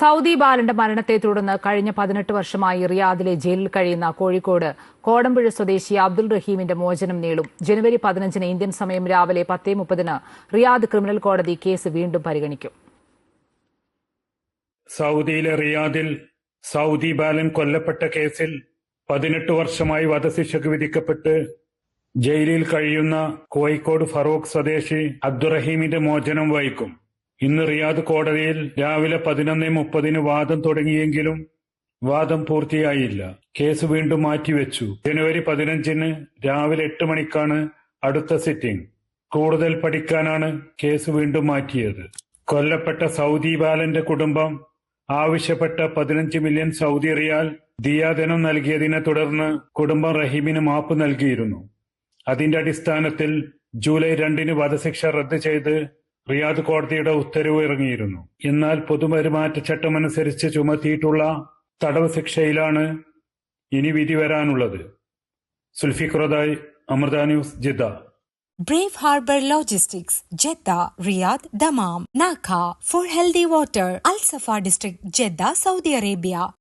Saudi ബാലന്റെ മരണത്തെ തുടർന്ന് കഴിഞ്ഞ പതിനെട്ട് വർഷമായി റിയാദിലെ ജയിലിൽ കഴിയുന്ന കോഴിക്കോട് കോടമ്പുഴ സ്വദേശി അബ്ദുൾ റഹീമിന്റെ മോചനം നീളും ജനുവരി പതിനഞ്ചിന് ഇന്ത്യൻ സമയം രാവിലെ പത്തേ മുപ്പതിന് റിയാദ് ക്രിമിനൽ കോടതി കേസ് വീണ്ടും പരിഗണിക്കും. സൗദിയിലെ റിയാദിൽ സൗദി ബാലൻ കൊല്ലപ്പെട്ട കേസിൽ പതിനെട്ട് വർഷമായി വധശിക്ഷക്ക് വിധിക്കപ്പെട്ട് ജയിലിൽ കഴിയുന്ന കോഴിക്കോട് ഫറൂഖ് സ്വദേശി അബ്ദുറഹീമിന്റെ മോചനം വഹിക്കും. ഇന്ന് റിയാദ് കോടതിയിൽ രാവിലെ പതിനൊന്ന് മുപ്പതിന് വാദം തുടങ്ങിയെങ്കിലും വാദം പൂർത്തിയായില്ല. കേസ് വീണ്ടും മാറ്റിവെച്ചു. ജനുവരി പതിനഞ്ചിന് രാവിലെ എട്ട് മണിക്കാണ് അടുത്ത സിറ്റിംഗ്. കൂടുതൽ പഠിക്കാനാണ് കേസ് വീണ്ടും മാറ്റിയത്. കൊല്ലപ്പെട്ട സൗദി ബാലന്റെ കുടുംബം ആവശ്യപ്പെട്ട പതിനഞ്ച് മില്യൺ സൗദി റിയാൽ ദിയാധനം നൽകിയതിനെ തുടർന്ന് കുടുംബം റഹീമിന് മാപ്പ് നൽകിയിരുന്നു. അതിന്റെ അടിസ്ഥാനത്തിൽ ജൂലൈ രണ്ടിന് വധശിക്ഷ റദ്ദ് ചെയ്ത് റിയാദ് കോടതിയുടെ ഉത്തരവ് ഇറങ്ങിയിരുന്നു. എന്നാൽ പൊതുപെരുമാറ്റ ചട്ടം അനുസരിച്ച് ചുമത്തിയിട്ടുള്ള തടവ് ശിക്ഷയിലാണ് ഇനി വിധി വരാനുള്ളത്. സുൽഫിഖുറതായി Amrita news Jeddah. Brief harbour logistics Jeddah Riyadh Dammam നാഖ for healthy water al Safa district Jeddah Saudi Arabia.